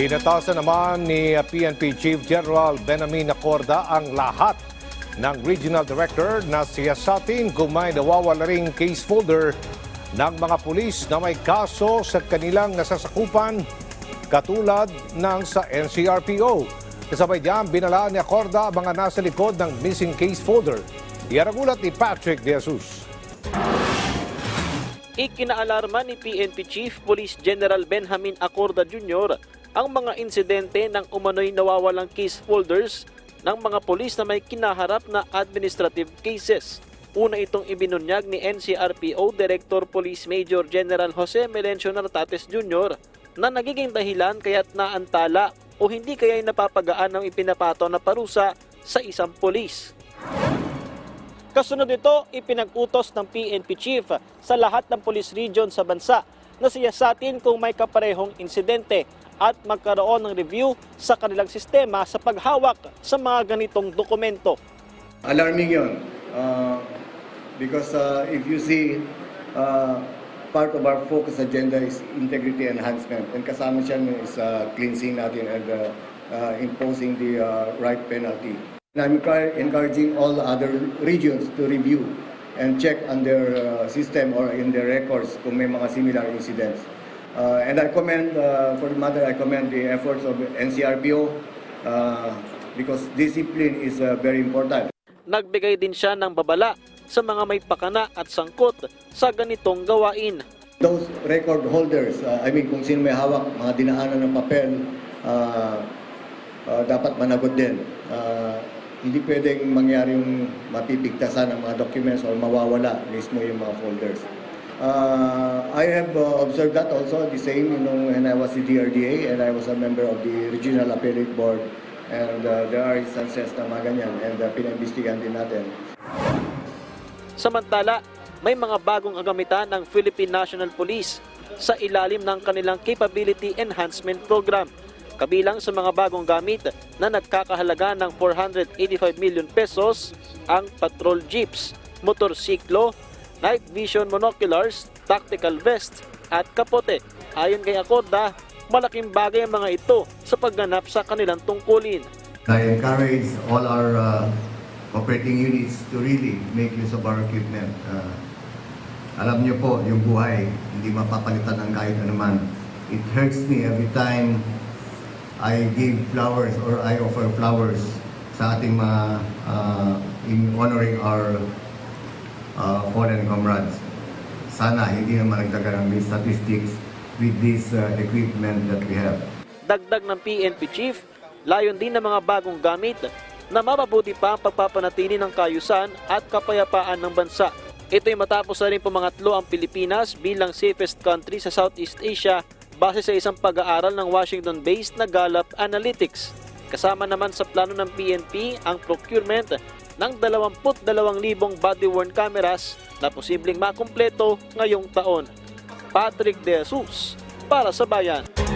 Inatasan naman ni PNP Chief General Benamin Acorda ang lahat ng Regional Director na siyasatin kung may nawawala ring case folder ng mga pulis na may kaso sa kanilang nasasakupan katulad ng sa NCRPO. Kasabay diyan, binalaan ni Acorda mga nasa likod ng missing case folder. Yan ang ulat ni Patrick De Jesus. Ikinaalarma ni PNP Chief Police General Benjamin Acorda Jr. ang mga insidente ng umano'y nawawalang case folders ng mga polis na may kinaharap na administrative cases. Una itong ibinunyag ni NCRPO Director Police Major General Jose Melencio Nartates Jr. na nagiging dahilan kaya't naantala o hindi kaya'y napapagaan ng ipinapato na parusa sa isang polis. Kasunod nito, ipinag-utos ng PNP Chief sa lahat ng police region sa bansa na siyasatin kung may kaparehong insidente at magkaroon ng review sa kanilang sistema sa paghawak sa mga ganitong dokumento. alarming yun. Uh, because uh, if you see, uh, part of our focus agenda is integrity enhancement. And kasama siya is uh, cleansing natin and uh, uh, imposing the uh, right penalty. And I'm encour- encouraging all the other regions to review and check on their uh, system or in their records kung may mga similar incidents. Uh, and I commend, uh, for the matter, I commend the efforts of NCRPO uh, because discipline is uh, very important. Nagbigay din siya ng babala sa mga may pakana at sangkot sa ganitong gawain. Those record holders, uh, I mean kung sino may hawak, mga dinaanan ng papel, uh, uh, dapat managot din. Uh, hindi pwedeng mangyari yung mapipigtasan ng mga documents or mawawala mismo yung mga folders. Uh, I have uh, observed that also the same you know, when I was the DRDA and I was a member of the Regional Appellate Board and uh, there are instances na mga ganyan and uh, pinaimbestigan din natin. Samantala, may mga bagong agamitan ng Philippine National Police sa ilalim ng kanilang Capability Enhancement Program. Kabilang sa mga bagong gamit na nagkakahalaga ng 485 million pesos ang patrol jeeps, motorsiklo, night vision monoculars, tactical vest at kapote. Ayon kay Acorda, malaking bagay ang mga ito sa pagganap sa kanilang tungkulin. I encourage all our uh, operating units to really make use of our equipment. Uh, alam niyo po, yung buhay, hindi mapapalitan ng kahit anuman. It hurts me every time I give flowers or I offer flowers sa ating mga uh, in honoring our uh, fallen comrades. Sana hindi na maragdagan ang statistics with this uh, equipment that we have. Dagdag ng PNP Chief, layon din ng mga bagong gamit na mapabuti pa ang pagpapanatili ng kayusan at kapayapaan ng bansa. Ito'y matapos na rin pumangatlo ang Pilipinas bilang safest country sa Southeast Asia base sa isang pag-aaral ng Washington-based na Gallup Analytics. Kasama naman sa plano ng PNP ang procurement ng 22,000 body-worn cameras na posibleng makumpleto ngayong taon. Patrick De Jesus para sa Bayan.